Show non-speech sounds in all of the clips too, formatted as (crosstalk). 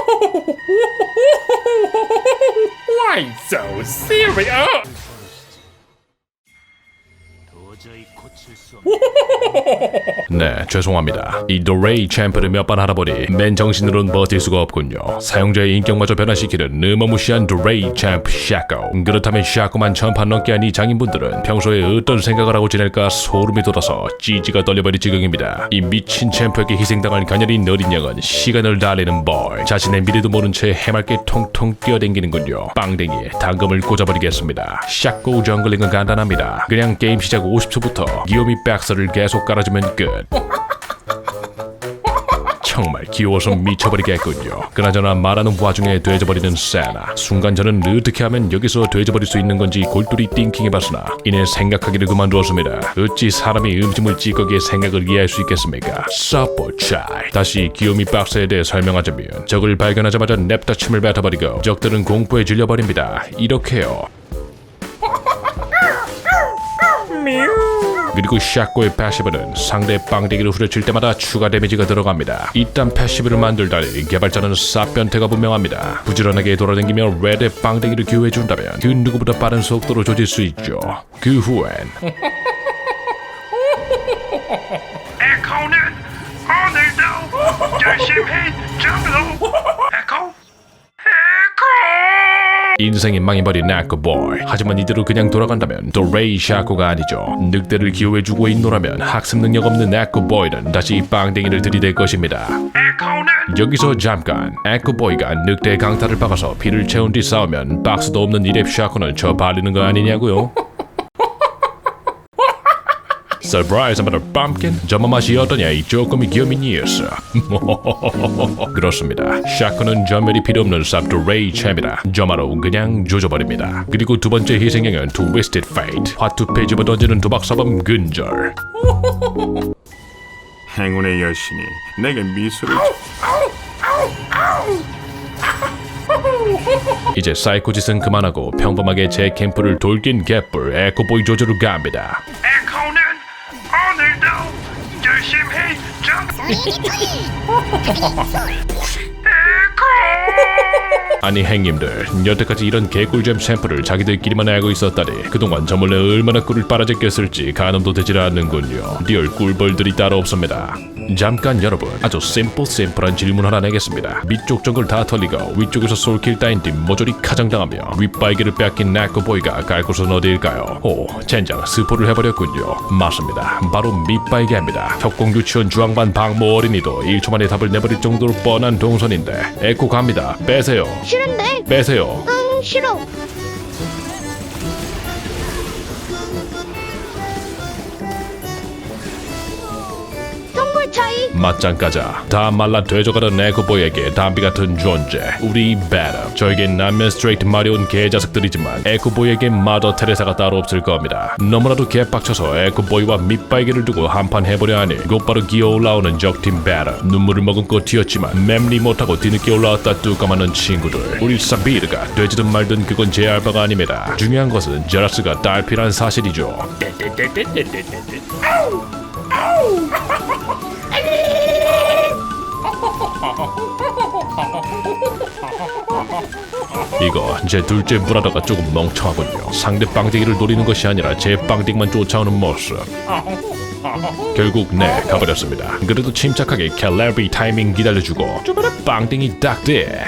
(laughs) Why so serious? (laughs) 네, 죄송합니다. 이 도레이 챔프를 몇번 보니 맨 정신으로는 버틸 수가 없군요. 사용자의 인격마저 변화시키는 어마무시한 도레이 챔프 샤코. 그렇다면 샤코만 천판 넘게 한 이 장인분들은 평소에 어떤 생각을 하고 지낼까 소름이 돋아서 찌지가 떨려버릴 지경입니다. 이 미친 챔프에게 희생당할 가녀린 어린 양은 시간을 달리는 볼. 자신의 미래도 모른 채 해맑게 통통 뛰어댕기는군요. 빵댕이에 당금을 꽂아버리겠습니다. 샤코 정글링은 간단합니다. 그냥 게임 시작 50 초부터 기요미 백서를 계속 깔아주면 끝. 정말 귀여워서 미쳐버리겠군요. 그나저나 말하는 와중에 돼져버리는 세나. 순간 저는 어떻게 하면 여기서 돼져버릴 수 있는 건지 골똘히 띵킹해봤으나 이내 생각하기를 그만두었습니다. 어찌 사람이 음식물 찌꺼기의 생각을 이해할 수 있겠습니까? 서포차이. 다시 귀요미 박스에 대해 설명하자면 적을 발견하자마자 냅다 침을 뱉어버리고 적들은 공포에 질려버립니다. 이렇게요. (laughs) 그리고 샤코의 패시브는 상대 빵대기를 후려칠 때마다 추가 데미지가 들어갑니다. 이딴 패시브를 만들다니 개발자는 쌉변태가 분명합니다. 부지런하게 돌아다니며 레드의 빵대기를 교회해준다면 그 누구보다 빠른 속도로 조질 수 있죠. 그 후엔 에코는 오늘도 열심히 정로 에코 에코 인생이 망해버린 에코보이. 하지만 이대로 그냥 돌아간다면 또 레이 샤코가 아니죠. 늑대를 기호해주고 있노라면 학습 능력 없는 에코보이는 다시 빵댕이를 들이댈 것입니다. 여기서 잠깐. 에코보이가 늑대의 강타를 박아서 피를 채운 뒤 싸우면 박스도 없는 이랩 샤코는 저 발리는 거 아니냐고요? (laughs) 서프라이즈 마더 빰킨 저마 맛이 어떠냐 이 조금이 이었어 그렇습니다. 샤코는 전멸이 필요 없는 쌉도 레이 챔이라 저마로 그냥 조져버립니다. 그리고 두 번째 희생양은 트위스티드 페이트 화투패 집어 던지는 도박사범 근절. (laughs) 행운의 여신이 내게 미소를 (laughs) 이제 사이코 짓은 그만하고 평범하게 제 캠프를 돌긴 개뿔 에코보이 조조로 갑니다 열심히 에코 (laughs) 아니 행님들 여태까지 이런 개꿀잼 샘플을 자기들끼리만 알고 있었다니 그동안 저 몰래 얼마나 꿀을 빨아제꼈을지 가늠도 되질 않는군요. 리얼 꿀벌들이 따로 없습니다 잠깐 여러분 아주 심플 심플한 질문 하나 내겠습니다. 밑쪽 정글 다 털리고 위쪽에서 솔킬 따인 뒤 모조리 카장당하며 윗발기를 빼앗긴 나코보이가 갈 곳은 어디일까요? 오 젠장 스포를 해버렸군요. 맞습니다. 바로 밑발기입니다. 협공 유치원 주황반 박모 어린이도 1초 만에 답을 내버릴 정도로 뻔한 동선인데 에코 갑니다. 빼세요. 싫은데? 빼세요. 응, 싫어. 정글 차이? 맞짱 까자. 다 말라 되져가던 에코보이에게 담비 같은 존재 우리 배러 저에겐 남면 스트레이트 마려운 개자식들이지만 에코보이에게 마더 테레사가 따로 없을 겁니다. 너무나도 개빡쳐서 에코보이와 밑발기를 두고 한판 해보려 하니 곧바로 기어 올라오는 적팀 배러 눈물을 머금고 튀었지만 맵리 못하고 뒤늦게 올라왔다 뚜까마는 친구들. 우리 사비르가 되지든 말든 그건 제 알바가 아닙니다. 중요한 것은 제라스가 딸피란 사실이죠 이거 제 둘째 브라더가 조금 멍청하군요. 상대 빵댕이를 노리는 것이 아니라 제 빵댕이만 쫓아오는 모습. 결국 네 가버렸습니다. 그래도 침착하게 캘레비 타이밍 기다려주고 빵댕이 딱대.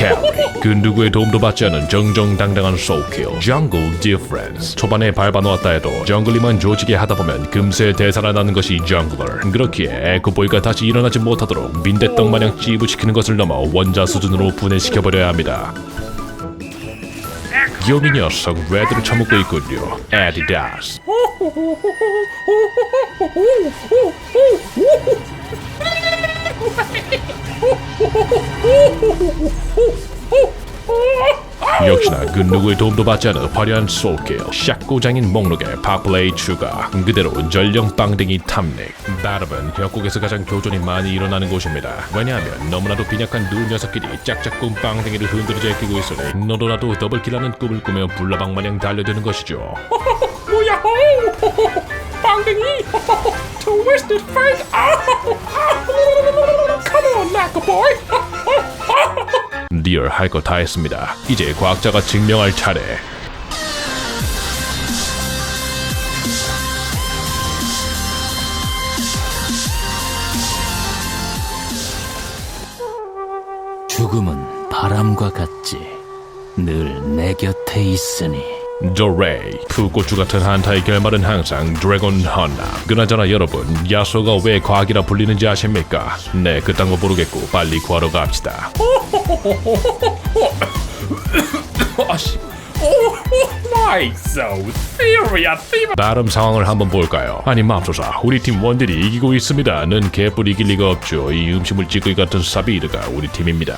캘리 그 누구의 도움도 받지 않은 정정당당한 소울킬 정글 디퍼런스 초반에 밟아놓았다 해도 정글리만 조직에 하다보면 금세 되살아나는 것이 정글러 그렇기에 에코보이가 다시 일어나지 못하도록 민대떡 마냥 찌부시키는 것을 넘어 원자 수준으로 분해시켜버려야 합니다 귀요미 녀석 레드를 처먹고 있군요 에디다스 역시나 그 누구의 도움도 받지 않은 화려한 소울킬 샷고장인 목록에 파플레이 추가 그대로 전령 빵댕이 탐닉 바르은 협곡에서 가장 교전이 많이 일어나는 곳입니다 왜냐하면 너무나도 빈약한 두 녀석끼리 짝짝꿍 빵댕이를 흔들어 제끼고 있으니 너도 나도 더블킬하는 꿈을 꾸며 불나방 마냥 달려드는 것이죠 (laughs) 뭐야? (laughs) 빵댕이! (laughs) Twisted fate. Oh, come on, Naka boy. (laughs) 리얼 할 거 다 했습니다. 이제 과학자가 증명할 차례. 죽음은 바람과 같지. 늘 내 곁에 있으니. 도레이 푸고추 같은 한타의 결말은 항상 드래곤 헌나 그나저나 여러분 야소가 왜 과학이라 불리는지 아십니까? 네 그딴 거 모르겠고 빨리 구하러 갑시다. (coughs) 아씨. (coughs) 나름 상황을 한번 볼까요? 아니 맙소사. 우리 팀 원딜이 이기고 있습니다. 는 개뿔 이길 리가 없죠. 이 음식물 찌꺼기 같은 사비드가 우리 팀입니다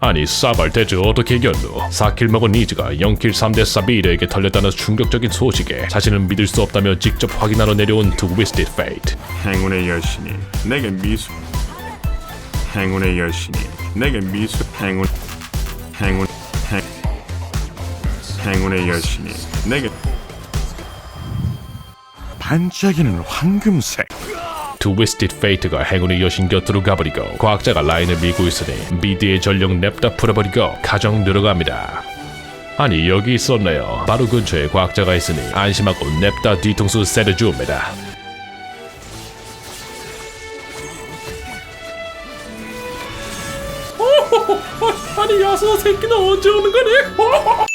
아니 사발 대체 어떻게 이겼노? 4킬 먹은 니즈가 0킬 3대 사비드에게 털렸다는 충격적인 소식에 자신을 믿을 수 없다며 직접 확인하러 내려온 Twisted Fate. 행운의 여신이 내게 미수. 행운의 여신이 내게 미수. 행운 행운 행 행운의 여신이 내게 반짝이는 황금색 트위스티드 페이트가 행운의 여신 곁으로 가버리고 과학자가 라인을 밀고 있으니 미드의 전력 냅다 풀어버리고 가정 들어갑니다. 아니 여기 있었네요. 바로 근처에 과학자가 있으니 안심하고 냅다 뒤통수 세려줍니다. 아니 야수 새끼는 언제 오는 거니?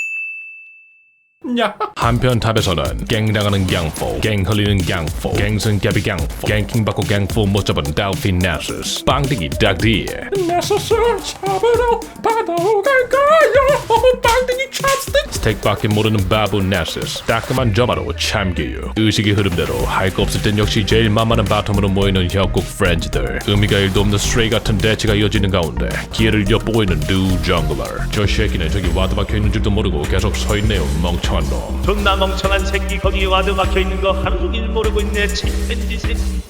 야. 한편 탑에서는 갱당하는 갱포, 갱 흘리는 갱포, 갱승갑이 갱포, 갱킹 받고 갱포 못 잡은 달핀 나스스, 빵디기 닥디에 나서서 잡으러 바다로 갈까요? 빵댕이 찹스틱. 스택밖에 모르는 바보 나스스 따끔한 저마로 참교육 의식의 흐름대로 할 거 없을 땐 역시 제일 만만한 바텀으로 모이는 협곡 프렌즈들 의미가 1도 없는 스트레이 같은 대치가 이어지는 가운데 기회를 엿보고 있는 두 정글러 저 새끼는 저기 와드 박혀 있는 줄도 모르고 계속 서 있네요 멍청한 놈 존나 멍청한 새끼 거기 와드 막혀 있는 거 하루 종일 모르고 있네. 새끼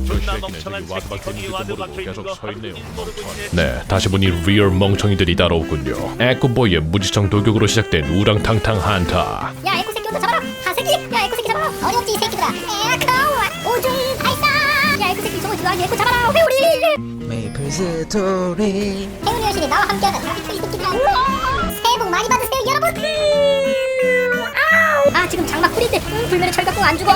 존나 멍청한 새끼 거기 와드 막혀 모르고 있는 거서 하루. 종일 모르고 있네. 네, 다시 보니 리얼 멍청이들이 따라오군요. 에코보이의 무지성 도격으로 시작된 우랑탕탕 한타. 야 에코 새끼 온다 잡아라! 하 새끼! 야 에코 새끼 잡아라! 어렵지 이 새끼들아! 에코! 오줌 발사 야 에코 새끼 저거 이거 아니? 에코 잡아라! 회오리! 메이플 스토리 행운의 여신이 나와 함께하는 이 새끼들아 장막 꿀인데 응, 불면의 철갑공 안 죽어 어,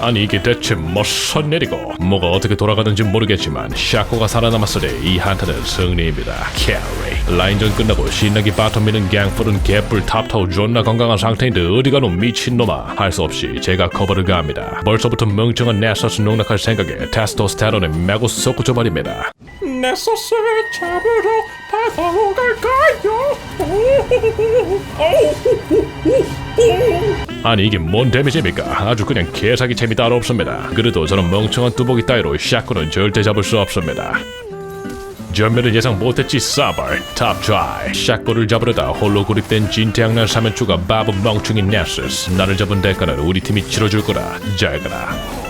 아니 이게 대체 뭐선 내리고 뭐가 어떻게 돌아가는지 모르겠지만 샤코가 살아남았으니 이 한타는 승리입니다. 캐리. 라인전 끝나고 신나게 바텀 미는 갱풀은 개뿔 탑타워 존나 건강한 상태인데 어디 가노 미친놈아 할 수 없이 제가 커버를 가합니다. 벌써부터 멍청한 네서스 농락할 생각에 테스토스테론에 메고 쏟고 줘버립니다. 나서서 잡으러 바다로 갈까요? 아니 이게 뭔 데미지입니까? 아주 그냥 개사기 재미 따로 없습니다. 그래도 저런 멍청한 뚜벅이 따위로 샤코는 절대 잡을 수 없습니다. 전멸을 예상 못했지 사발 탑 트라이 샤코를 잡으려다 홀로 고립된 진태양난 사면추가 바보 멍충이 네스스 나를 잡은 대가는 우리 팀이 치러줄 거라 잘 가라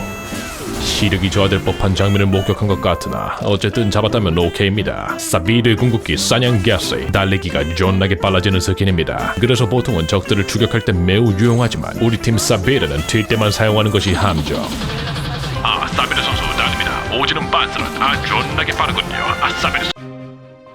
시력이 저하될 법한 장면을 목격한 것 같으나 어쨌든 잡았다면 오케이입니다. 사비드 궁극기 사냥 가스 달리기가 존나게 빨라지는 스킨입니다. 그래서 보통은 적들을 추격할 때 매우 유용하지만 우리 팀 사비드는 튈 때만 사용하는 것이 함정. 아 사비드 선수 나입니다. 오지는 빤스는 아 존나게 빠르군요. 아 사비드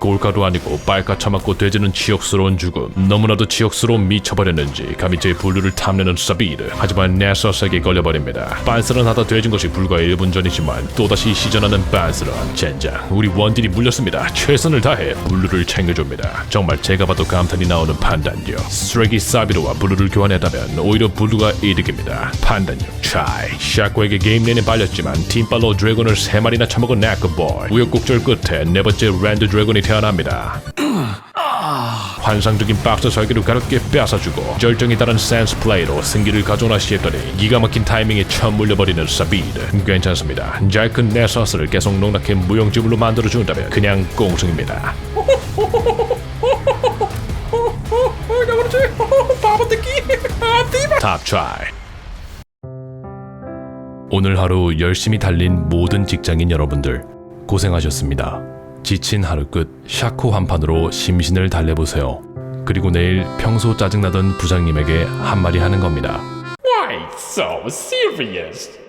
골가루 아니고 빨까 처맞고 돼지는 치욕스러운 죽음 너무나도 치욕스러운 미쳐버렸는지 감히 제 분류를 탐내는 사비드 하지만 네서스에게 걸려버립니다. 빤스런 하다 돼진 것이 불과 1분 전이지만 또다시 시전하는 빤스런 젠장. 우리 원딜이 물렸습니다. 최선을 다해 블루를 챙겨줍니다. 정말 제가 봐도 감탄이 나오는 판단력 쓰레기 사비드와 블루를 교환했다면 오히려 블루가 이득입니다. 판단력 차이. 샤코에게 게임 내내 발렸지만 팀빨로 드래곤을 3마리나 처먹은 네크볼. 우여곡절 끝에 네 번째 랜드 드래곤이 태어 납니다 환상적인 박스 설계로 가볍게 뺏어주고 절정에 달한 센스 플레이로 승기를 가져오나 싶더니 기가 막힌 타이밍에 처음 물려버리는 사비드 괜찮습니다 잘 큰 네서스를 계속 농락해 무용지물로 만들어준다면 그냥 꽁승입니다. 탑 트라이 오늘 하루 열심히 달린 모든 직장인 여러분들 고생하셨습니다. 지친 하루 끝 샤코 한 판으로 심신을 달래보세요. 그리고 내일 평소 짜증나던 부장님에게 한마디 하는 겁니다. Why so serious?